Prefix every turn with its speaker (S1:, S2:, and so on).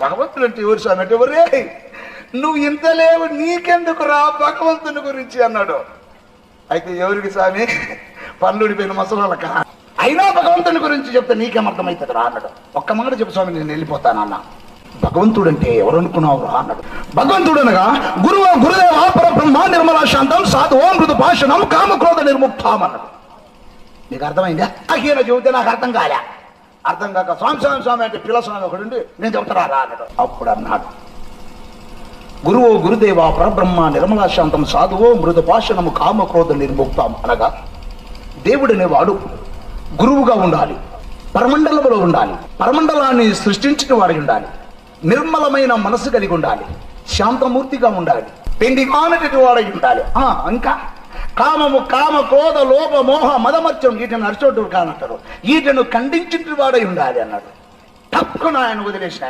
S1: భగవంతుడు అంటే ఎవరు స్వామి అంటే ఎవరే? నువ్వు ఇంత లేవు నీకెందుకు రా భగవంతుని గురించి అన్నాడు. అయితే ఎవరికి స్వామి? పన్నుడిపోయిన మసలక అయినా భగవంతుని గురించి చెప్తే నీకేం అర్థమవుతుంది రా అన్నాడు. ఒక్క మాట చెప్పు స్వామి నేను వెళ్ళిపోతాను అన్న భగవంతుడు అంటే ఎవరు అనుకున్నావు రా అన్నాడు. భగవంతుడు అనగా గురువు గురుదేవ పర బ్రహ్మ నిర్మలా శాంతం సాధు ఓం మృదు భాషణం కామ క్రోధ నిర్ముక్తాం అన్నాడు. నీకు అర్థమైందా? అహీన చెబితే నాకు అర్థం కాలే. అర్థం కాక స్వామి స్వామి స్వామి అంటే పిల్ల స్వామి ఒకడుండి నేను చెప్తారా రా అన్నాడు. అప్పుడు అన్నాడు గురువు గురుదేవ పరబ్రహ్మ నిర్మలా శాంతం సాధువో మృదు పాషణము కామ క్రోధ నిర్ముక్తం అనగా దేవుడనేవాడు గురువుగా ఉండాలి పరమండలంలో ఉండాలి పరమండలాన్ని సృష్టించిన వాడి ఉండాలి నిర్మలమైన మనసు కలిగి ఉండాలి శాంతమూర్తిగా ఉండాలి పెండి కానటి వాడై ఉండాలి. ఆ, ఇంకా కామము కామ క్రోధ లోప మోహ మదమత్యం వీటిని అరిచోటు కానంటారు వీటిని ఖండించిన వాడై ఉండాలి అన్నాడు. తక్కువ ఆయన వదిలేసిన